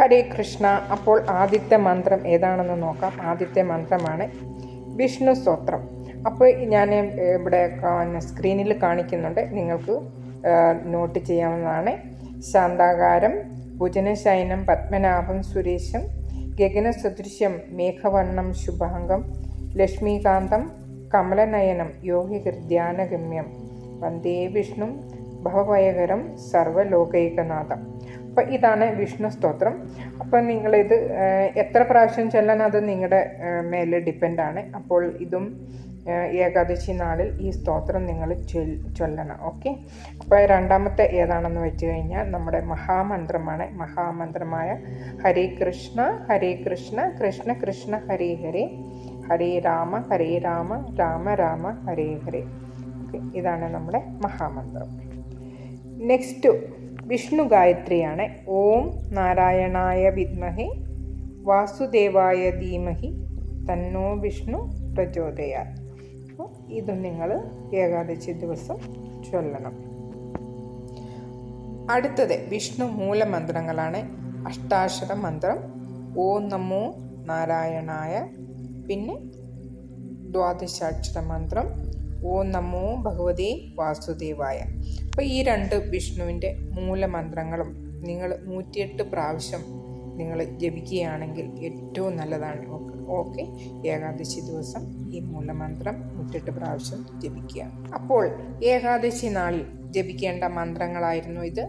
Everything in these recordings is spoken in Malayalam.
ഹരേ കൃഷ്ണ അപ്പോൾ ആദ്യത്തെ മന്ത്രം ഏതാണെന്ന് നോക്കാം. ആദ്യത്തെ മന്ത്രമാണ് വിഷ്ണു സ്തോത്രം. അപ്പോൾ ഞാൻ ഇവിടെ സ്ക്രീനിൽ കാണിക്കുന്നുണ്ട്. നിങ്ങൾക്ക് നോട്ട് ചെയ്യാവുന്നതാണ്. ശാന്താകാരം ഭുജനശയനം പത്മനാഭം സുരേശം ഗഗനസദൃശ്യം മേഘവർണം ശുഭാംഗം ലക്ഷ്മീകാന്തം കമലനയനം യോഗിഹൃദ്യാനഗമ്യം വന്ദേ വിഷ്ണു. ഭവഭയകരം സർവലോകൈകനാഥം. അപ്പം ഇതാണ് വിഷ്ണു സ്തോത്രം. അപ്പം നിങ്ങളിത് എത്ര പ്രാവശ്യം ചെല്ലാൻ അത് നിങ്ങളുടെ മേലെ ഡിപ്പെൻഡാണ്. അപ്പോൾ ഇതും ഏകാദശി നാളിൽ ഈ സ്തോത്രം നിങ്ങൾ ചൊല്ലണം. ഓക്കെ? അപ്പോൾ രണ്ടാമത്തെ ഏതാണെന്ന് വെച്ച് കഴിഞ്ഞാൽ നമ്മുടെ മഹാമന്ത്രമാണ്. മഹാമന്ത്രമായ ഹരേ കൃഷ്ണ ഹരേ കൃഷ്ണ കൃഷ്ണ കൃഷ്ണ ഹരേ ഹരേ ഹരേ രാമ ഹരേ രാമ രാമ രാമ ഹരേ ഹരേ. ഓക്കെ? ഇതാണ് നമ്മുടെ മഹാമന്ത്രം. നെക്സ്റ്റ് വിഷ്ണു ഗായത്രിയാണ് ഓം നാരായണായ വിദ്മഹെ വാസുദേവായ ധീമഹി തന്നോ വിഷ്ണു പ്രചോദയാ ഇതും നിങ്ങൾ ഏകാദശി ദിവസം ചൊല്ലണം. അടുത്തത് വിഷ്ണു മൂലമന്ത്രങ്ങളാണ്. അഷ്ടാക്ഷര മന്ത്രം ഓ നമോ നാരായണായ പിന്നെ ദ്വാദശാക്ഷര മന്ത്രം ഓ നമോ ഭഗവതി വാസുദേവായ. അപ്പോൾ ഈ രണ്ട് വിഷ്ണുവിന്റെ മൂലമന്ത്രങ്ങളും നിങ്ങൾ നൂറ്റിയെട്ട് പ്രാവശ്യം നിങ്ങൾ ജപിക്കുകയാണെങ്കിൽ ഏറ്റവും നല്ലതാണ്. ഓക്കെ ഏകാദശി ദിവസം ഈ മൂലമന്ത്രം നൂറ്റെട്ട് പ്രാവശ്യം ജപിക്കുക. അപ്പോൾ ഏകാദശി നാളിൽ ജപിക്കേണ്ട മന്ത്രങ്ങളായിരുന്നു ഇത്.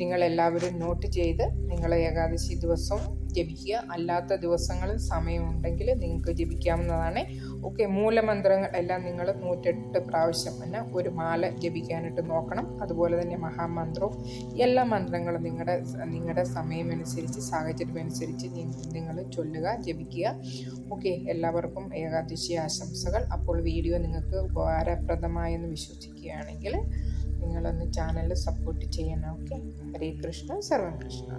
നിങ്ങളെല്ലാവരും നോട്ട് ചെയ്ത് നിങ്ങൾ ഏകാദശി ദിവസവും ജപിക്കുക. അല്ലാത്ത ദിവസങ്ങളിൽ സമയമുണ്ടെങ്കിൽ നിങ്ങൾക്ക് ജപിക്കാവുന്നതാണ്. ഓക്കെ മൂലമന്ത്രങ്ങൾ എല്ലാം നിങ്ങൾ നൂറ്റെട്ട് പ്രാവശ്യം തന്നെ ഒരു മാല ജപിക്കാനായിട്ട് നോക്കണം. അതുപോലെ തന്നെ മഹാമന്ത്രവും എല്ലാ മന്ത്രങ്ങളും നിങ്ങളുടെ നിങ്ങളുടെ സമയമനുസരിച്ച് സാഹചര്യമനുസരിച്ച് നിങ്ങൾ ചൊല്ലുക ജപിക്കുക. ഓക്കെ എല്ലാവർക്കും ഏകാദശി ആശംസകൾ. അപ്പോൾ വീഡിയോ നിങ്ങൾക്ക് ഉപകാരപ്രദമായെന്ന് വിശ്വസിക്കുകയാണെങ്കിൽ നിങ്ങളൊന്ന് ചാനൽ സപ്പോർട്ട് ചെയ്യണം ഓക്കെ ഹരേ കൃഷ്ണ സർവം കൃഷ്ണ.